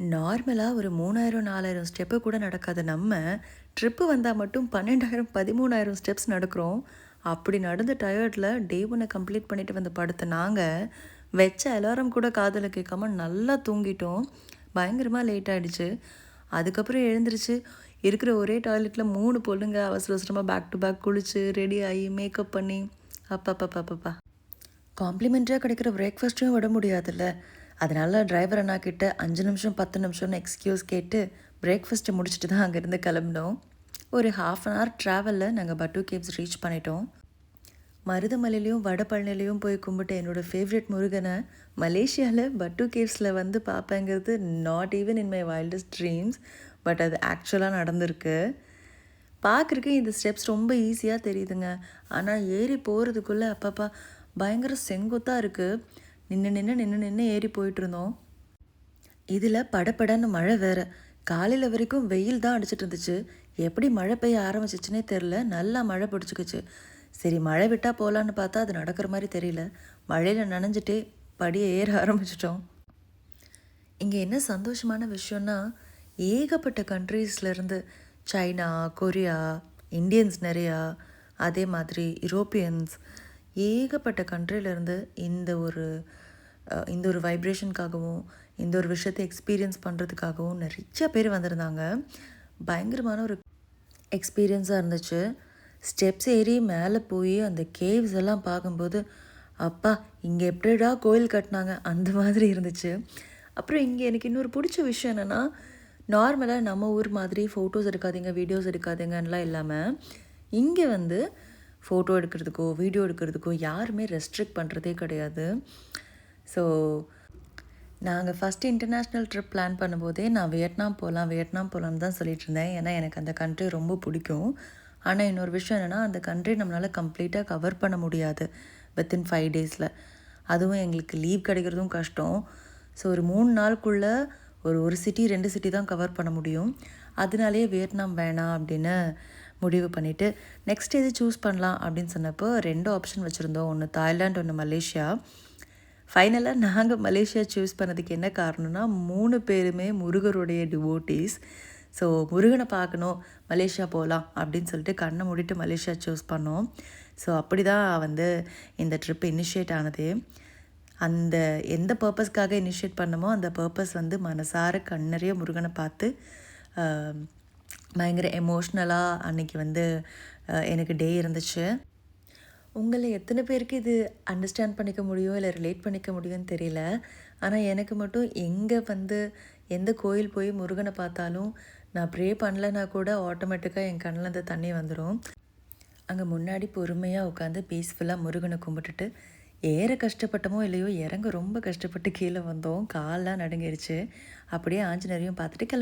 நார்மலாக ஒரு மூணாயிரம் நாலாயிரம் ஸ்டெப்பு கூட நடக்காத. நம்ம ட்ரிப்பு வந்தால் மட்டும் பன்னெண்டாயிரம் பதிமூணாயிரம் ஸ்டெப்ஸ் நடக்கிறோம். அப்படி நடந்த டயர்டில் டே ஒன்னை கம்ப்ளீட் பண்ணிட்டு வந்து படுத்த நாங்கள் வச்ச அலாரம் கூட காதில் கேட்காம நல்லா தூங்கிட்டோம். பயங்கரமாக லேட் ஆகிடுச்சு அதுக்கப்புறம் எழுந்திரிச்சு. இருக்கிற ஒரே டாய்லெட்டில் மூணு பொண்ணுங்க அவசர அவசரமாக பேக் டு பேக் குளிச்சு ரெடி ஆகி மேக்கப் பண்ணி அப்பப்பப்பப்பப்பா காம்ப்ளிமெண்ட்டாக கிடைக்கிற பிரேக்ஃபாஸ்ட்டும் விட முடியாதுல்ல. அதனால் டிரைவர் அண்ணா கிட்ட அஞ்சு நிமிஷம் பத்து நிமிஷம்னு எக்ஸ்கியூஸ் கேட்டு பிரேக்ஃபாஸ்ட்டை முடிச்சுட்டு தான் அங்கேருந்து கிளம்பினோம். ஒரு ஹாஃப் அன் ஹவர் ட்ராவலில் நாங்கள் பட்டு கேவ்ஸ் ரீச் பண்ணிட்டோம். மருதமலையிலையும் வடபழனிலையும் போய் கும்பிட்ட என்னோடய ஃபேவரட் முருகனை மலேசியாவில் பட்டு கேவ்ஸில் வந்து பார்ப்பேங்கிறது not even in my wildest dreams but அது ஆக்சுவலாக நடந்திருக்கு. பார்க்குறக்கு இந்த ஸ்டெப்ஸ் ரொம்ப ஈஸியாக தெரியுதுங்க. ஆனால் ஏறி போகிறதுக்குள்ளே அப்பப்பா பயங்கர செங்குத்தாக இருக்குது நின்று நின்று நின்று நின்று ஏறி போயிட்டுருந்தோம். இதில் படபடன்னு மழை வேறு. காலையில் வரைக்கும் வெயில் தான் அடிச்சிட்டு இருந்துச்சு எப்படி மழை பெய்ய ஆரம்பிச்சிச்சுனே தெரில நல்லா மழை பிடிச்சிக்கிச்சு. சரி மழை விட்டால் போகலான்னு பார்த்தா அது நடக்கிற மாதிரி தெரியல. மழையில் நனைஞ்சிட்டே படியை ஏற ஆரம்பிச்சிட்டோம். இங்கே என்ன சந்தோஷமான விஷயம்னா ஏகப்பட்ட கண்ட்ரீஸ்லேருந்து சைனா கொரியா இந்தியன்ஸ் நிறையா அதே மாதிரி யூரோப்பியன்ஸ் ஏகப்பட்ட கண்ட்ரிலேருந்து இந்த ஒரு இந்த ஒரு வைப்ரேஷனுக்காகவும் இந்த ஒரு விஷயத்தை எக்ஸ்பீரியன்ஸ் பண்ணுறதுக்காகவும் நிறைய பேர் வந்திருந்தாங்க. பயங்கரமான ஒரு எக்ஸ்பீரியன்ஸாக இருந்துச்சு. ஸ்டெப்ஸ் ஏறி மேலே போய் அந்த கேவ்ஸ் எல்லாம் பார்க்கும்போது அப்பா இங்கே எப்படிடா கோயில் கட்டினாங்க? அந்த மாதிரி இருந்துச்சு. அப்புறம் இங்கே எனக்கு இன்னொரு பிடிச்ச விஷயம் என்னென்னா நார்மலாக நம்ம ஊர் மாதிரி ஃபோட்டோஸ் எடுக்காதீங்க வீடியோஸ் எடுக்காதீங்கன்னெலாம் இல்லாமல் இங்கே வந்து ஃபோட்டோ எடுக்கிறதுக்கோ வீடியோ எடுக்கிறதுக்கோ யாருமே ரெஸ்ட்ரிக்ட் பண்ணுறதே கிடையாது. ஸோ நாங்கள் ஃபஸ்ட்டு இன்டர்நேஷ்னல் ட்ரிப் பிளான் பண்ணும்போதே நான் வியட்நாம் போகலாம் வியட்நாம் போகலான்னு தான் சொல்லிட்டு இருந்தேன். ஏன்னா எனக்கு அந்த கண்ட்ரி ரொம்ப பிடிக்கும். ஆனால் இன்னொரு விஷயம் என்னென்னா அந்த கண்ட்ரி நம்மளால் கம்ப்ளீட்டாக கவர் பண்ண முடியாது வித்தின் ஃபைவ் டேஸில் அதுவும் எங்களுக்கு லீவ் கிடைக்கிறதும் கஷ்டம். ஸோ ஒரு மூணு நாளுக்குள்ளே ஒரு ஒரு சிட்டி ரெண்டு சிட்டி தான் கவர் பண்ண முடியும். அதனாலேயே வியட்நாம் வேணாம் அப்படின்னு முடிவு பண்ணிவிட்டு நெக்ஸ்ட் எது சூஸ் பண்ணலாம் அப்படின்னு சொன்னப்போ ரெண்டு ஆப்ஷன் வச்சுருந்தோம். ஒன்று தாய்லாந்து ஒன்று மலேசியா. ஃபைனலாக நாங்கள் மலேசியா சூஸ் பண்ணதுக்கு என்ன காரணம்னா மூணு பேருமே முருகருடைய டிவோட்டீஸ் ஸோ முருகனை பார்க்கணும் மலேசியா போகலாம் அப்படின்னு சொல்லிட்டு கண்ணை மூடிட்டு மலேசியா சூஸ் பண்ணோம். ஸோ அப்படி தான் வந்து இந்த ட்ரிப் இனிஷியேட் ஆனது. அந்த எந்த பர்பஸ்க்காக இனிஷியேட் பண்ணமோ அந்த பர்பஸ் வந்து மனசார கண்ணறிய முருகனை பார்த்து பயங்கர எமோஷ்னலாக அன்னைக்கு வந்து எனக்கு டே இருந்துச்சு. உங்களை எத்தனை பேருக்கு இது அண்டர்ஸ்டாண்ட் பண்ணிக்க முடியும் இல்லை ரிலேட் பண்ணிக்க முடியும்னு தெரியல. ஆனால் எனக்கு மட்டும் எங்கே வந்து எந்த கோயில் போய் முருகனை பார்த்தாலும் நான் ப்ரே பண்ணலனா கூட ஆட்டோமேட்டிக்காக என் கண்ணில் அந்த தண்ணி வந்துடும் அங்கே முன்னாடி பொறுமையாக உட்காந்து பீஸ்ஃபுல்லாக முருகனை கும்பிட்டுட்டு ஏற கஷ்டப்பட்டமோ இல்லையோ இறங்க ரொம்ப கஷ்டப்பட்டு கீழே வந்தோம். காலெலாம் நடுங்கிருச்சு. அப்படியே ஆஞ்சநேயரையும் பார்த்துட்டு